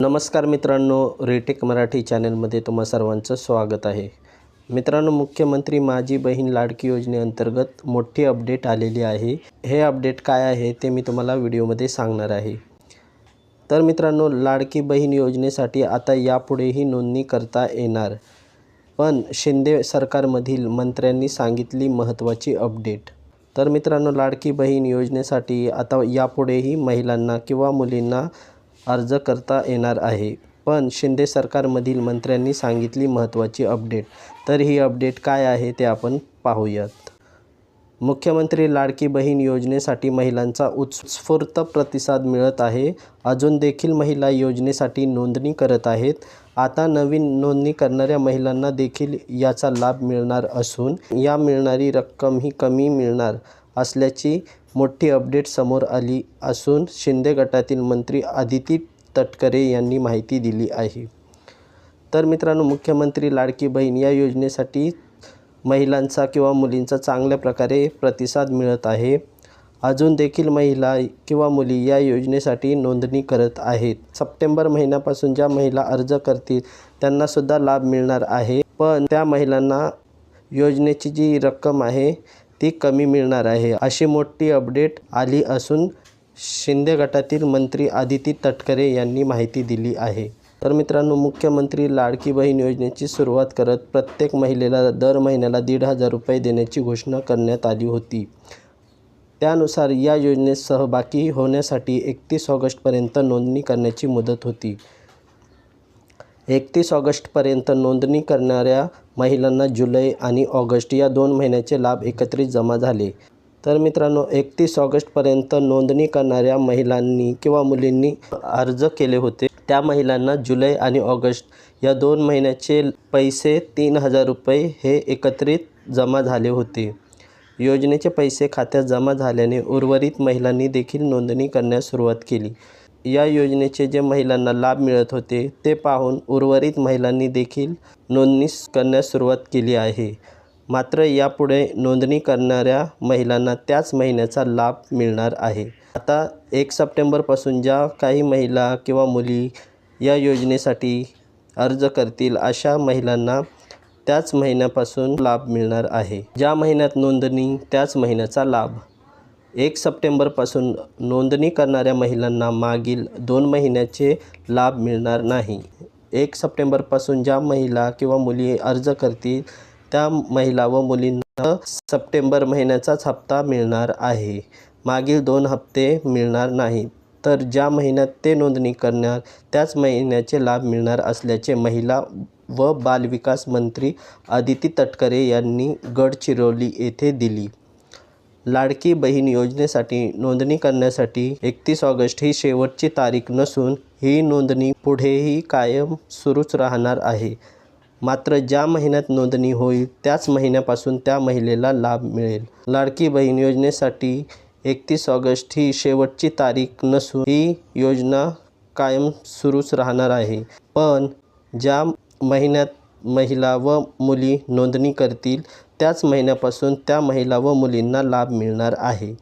नमस्कार मित्रांनो रेटेक मराठी चॅनलमध्ये तुम्हा सर्वांचं स्वागत आहे. मित्रांनो मुख्यमंत्री माझी बहीण लाडकी योजनेअंतर्गत मोठी अपडेट आलेली आहे. हे अपडेट काय आहे ते मी तुम्हाला व्हिडिओमध्ये सांगणार आहे. तर मित्रांनो लाडकी बहीण योजनेसाठी आता यापुढेही नोंदणी करता येणार. पण शिंदे सरकारमधील मंत्र्यांनी सांगितली महत्त्वाची अपडेट. तर मित्रांनो लाडकी बहीण योजनेसाठी आता यापुढेही महिलांना किंवा मुलींना अर्ज करता येणार आहे. पण शिंदे सरकारमधील मंत्र्यांनी सांगितली महत्त्वाची अपडेट. तर ही अपडेट काय आहे ते आपण पाहूयात. मुख्यमंत्री लाडकी बहीण योजनेसाठी महिलांचा उत्स्फूर्त प्रतिसाद मिळत आहे. अजून देखील महिला योजनेसाठी नोंदणी करत आहेत. आता नवीन नोंदणी करणाऱ्या महिलांना देखील याचा लाभ मिळणार असून या मिळणारी रक्कम ही कमी मिळणार. असल्याची मोठी अपडेट समोर आली असून शिंदे गटातील मंत्री आदिती तटकरे यांनी माहिती दिली आहे. तर मित्रांनो मुख्यमंत्री लाडकी बहीण या योजनेसाठी महिलांचा किंवा मुलींचा चांगल्या प्रकारे प्रतिसाद मिळत आहे. अजून देखील महिला किंवा मुली या योजनेसाठी नोंदणी करत आहेत. सप्टेंबर महिन्यापासून ज्या महिला अर्ज करतील त्यांनासुद्धा लाभ मिळणार आहे. पण त्या महिलांना योजनेची जी रक्कम आहे ती कमी मिळणार आहे. अशी मोठी अपडेट आली असून शिंदे गटातील मंत्री आदिती तटकरे यांनी माहिती दिली आहे. तर मित्रांनो मुख्यमंत्री लाडकी बहीण योजनेची सुरुवात करत प्रत्येक महिलेला दर महिन्याला दीड हजार रुपये देण्याची घोषणा करण्यात आली होती. त्यानुसार या योजनेत सहभागी होण्यासाठी एकतीस ऑगस्टपर्यंत नोंदणी करण्याची मुदत होती. एकतीस ऑगस्टपर्यंत नोंदणी करणाऱ्या महिलांना जुलै आणि ऑगस्ट या दोन महिन्याचे लाभ एकत्रित जमा झाले. तर मित्रांनो एकतीस ऑगस्टपर्यंत नोंदणी करणाऱ्या महिलांनी किंवा मुलींनी अर्ज केले होते. त्या महिलांना जुलै आणि ऑगस्ट या दोन महिन्याचे पैसे तीन हजार रुपये हे एकत्रित जमा झाले होते. योजनेचे पैसे खात्यात जमा झाल्याने उर्वरित महिलांनी देखील नोंदणी करण्यास सुरुवात केली. या योजनेचे जे महिलांना लाभ मिळत होते ते पाहून उर्वरित महिलांनी देखील नोंदणी करण्यास सुरुवात केली आहे. मात्र यापुढे नोंदणी करणाऱ्या महिलांना त्याच महिन्याचा लाभ मिळणार आहे. आता एक सप्टेंबरपासून ज्या काही महिला किंवा मुली या योजनेसाठी अर्ज करतील अशा महिलांना त्याच महिन्यापासून लाभ मिळणार आहे. ज्या महिन्यात नोंदणी त्याच महिन्याचा लाभ. एक सप्टेंबरपासून नोंदणी करणाऱ्या महिलांना मागील दोन महिन्याचे लाभ मिळणार नाही. एक सप्टेंबरपासून ज्या महिला किंवा मुली अर्ज करतील त्या महिला व मुलींना सप्टेंबर महिन्याचाच हप्ता मिळणार आहे. मागील दोन हप्ते मिळणार नाही तर ज्या महिन्यात ते नोंदणी करणार त्याच महिन्याचे लाभ मिळणार असल्याचे महिला व बालविकास मंत्री आदिती तटकरे यांनी गडचिरोली येथे दिली. लाडकी बहीण योजनेसाठी नोंदणी करण्यासाठी एकतीस ऑगस्ट ही शेवटची तारीख नसून ही नोंदणी पुढेही कायम सुरूच राहणार आहे. मात्र ज्या महिन्यात नोंदणी होईल त्याच महिन्यापासून त्या महिलेला लाभ मिळेल. लाडकी बहीण योजनेसाठी एकतीस ऑगस्ट ही शेवटची तारीख नसून ही योजना कायम सुरूच राहणार आहे. पण ज्या महिन्यात महिला व मुली नोंदणी करतील त्याच महिन्यापासून त्या महिला व मुलींना लाभ मिळणार आहे.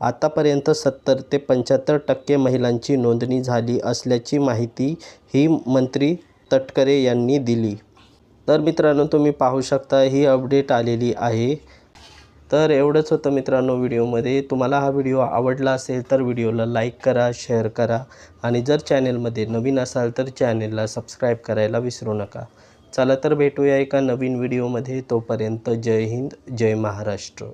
आतापर्यंत सत्तर ते पंच्याहत्तर टक्के महिलांची नोंदणी झाली असल्याची माहिती ही मंत्री तटकरे यांनी दिली. तर मित्रांनो तुम्ही पाहू शकता ही अपडेट आलेली आहे. तर एवढंच होतं मित्रांनो व्हिडिओमध्ये. तुम्हाला हा व्हिडिओ आवडला असेल तर व्हिडिओला लाईक करा शेअर करा आणि जर चॅनेलमध्ये नवीन असाल तर चॅनेलला सबस्क्राईब करायला विसरू नका. चला तर भेटूया एका नवीन व्हिडिओमध्ये. तोपर्यंत जय हिंद जय महाराष्ट्र.